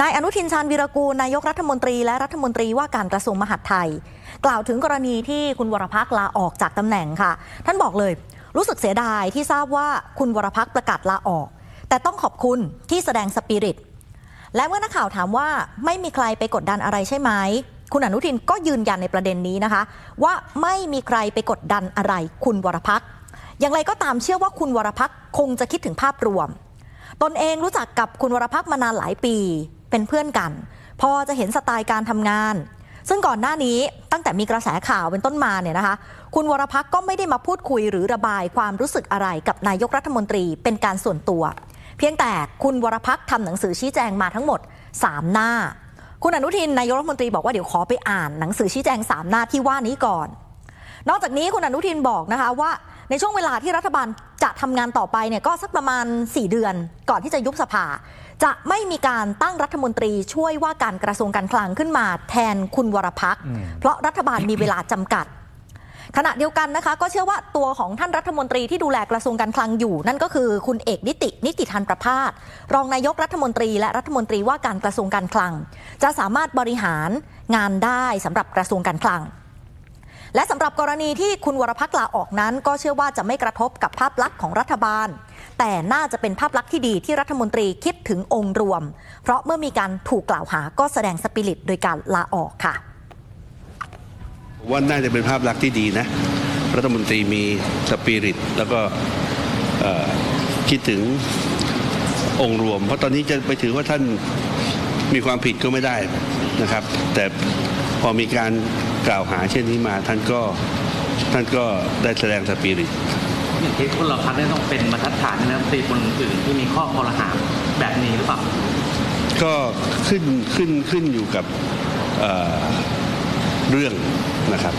นายอนุทินชาญวีรกูลนายกรัฐมนตรีและรัฐมนตรีว่าการกระทรวงมหาดไทย กล่าวถึงกรณีที่คุณวรพักลาออกจากตำแหน่งค่ะ ท่านบอกเลย รู้สึกเสียดายที่ทราบว่าคุณวรพักประกาศลาออก แต่ต้องขอบคุณที่แสดงสปิริตและเมื่อนักข่าวถามว่าไม่มีใครไปกดดันอะไรใช่ไหมคุณอนุทินก็ยืนยันในประเด็นนี้นะคะ ว่าไม่มีใครไปกดดันอะไรคุณวรพักอย่างไรก็ตามเชื่อว่าคุณวรพักคงจะคิดถึงภาพรวม ตนเองรู้จักกับคุณวรพักษ์มานานหลายปี เป็นเพื่อนกัน พอจะเห็นสไตล์การทำงาน ซึ่งก่อนหน้านี้ตั้งแต่มีกระแสข่าวเป็นต้นมาเนี่ยนะคะ คุณวรพักษ์ก็ไม่ได้มาพูดคุยหรือระบายความรู้สึกอะไรกับนายกรัฐมนตรีเป็นการส่วนตัว เพียงแต่คุณวรพักษ์ทำหนังสือชี้แจงมาทั้งหมด 3 หน้า คุณอนุทินนายกรัฐมนตรีบอกว่าเดี๋ยวขอไปอ่านหนังสือชี้แจง 3 หน้าที่ว่านี้ก่อน นอกจากนี้คุณอนุทินบอกนะคะว่า ในช่วงเวลาที่รัฐบาล ทำงานต่อไปเนี่ยก็สักประมาณ 4 เดือนก่อนที่จะยุบสภา จะไม่มีการตั้งรัฐมนตรีช่วยว่าการกระทรวงการคลังขึ้นมาแทนคุณวรพักษ์เพราะรัฐบาลมีเวลาจำกัด ขณะเดียวกันนะคะ ก็เชื่อว่าตัวของท่านรัฐมนตรีที่ดูแลกระทรวงการคลังอยู่ นั่นก็คือคุณเอกนิติ นิติธันประพาสรองนายกรัฐมนตรี และรัฐมนตรีว่าการกระทรวงการคลัง จะสามารถบริหารงานได้สำหรับกระทรวงการคลัง และสำหรับกรณีที่คุณวรพักลาออกนั้น ก็เชื่อว่าจะไม่กระทบกับภาพลักษณ์ของรัฐบาล แต่น่าจะเป็นภาพลักษณ์ที่ดีที่รัฐมนตรีคิดถึงองค์รวม เพราะเมื่อมีการถูกกล่าวหาก็แสดงสปิริตโดยการลาออกค่ะว่าน่าจะเป็นภาพลักษณ์ที่ดีนะรัฐมนตรีมีสปิริตแล้วก็คิดถึงองค์รวม เพราะตอนนี้จะไปถือว่าท่าน มีความผิดก็ไม่ได้นะครับ แต่พอมีการกล่าวหาเช่นนี้มาท่านก็ท่านก็ได้แสดงสปิริตอย่างที่คุณเราพักเนี่ยต้องเป็นบรรทัดฐานในรัฐมนตรีคนอื่นที่มีข้อคอรหาแบบนี้หรือเปล่าก็ขึ้นขึ้นขึ้นอยู่กับเอ่อเรื่องนะครับ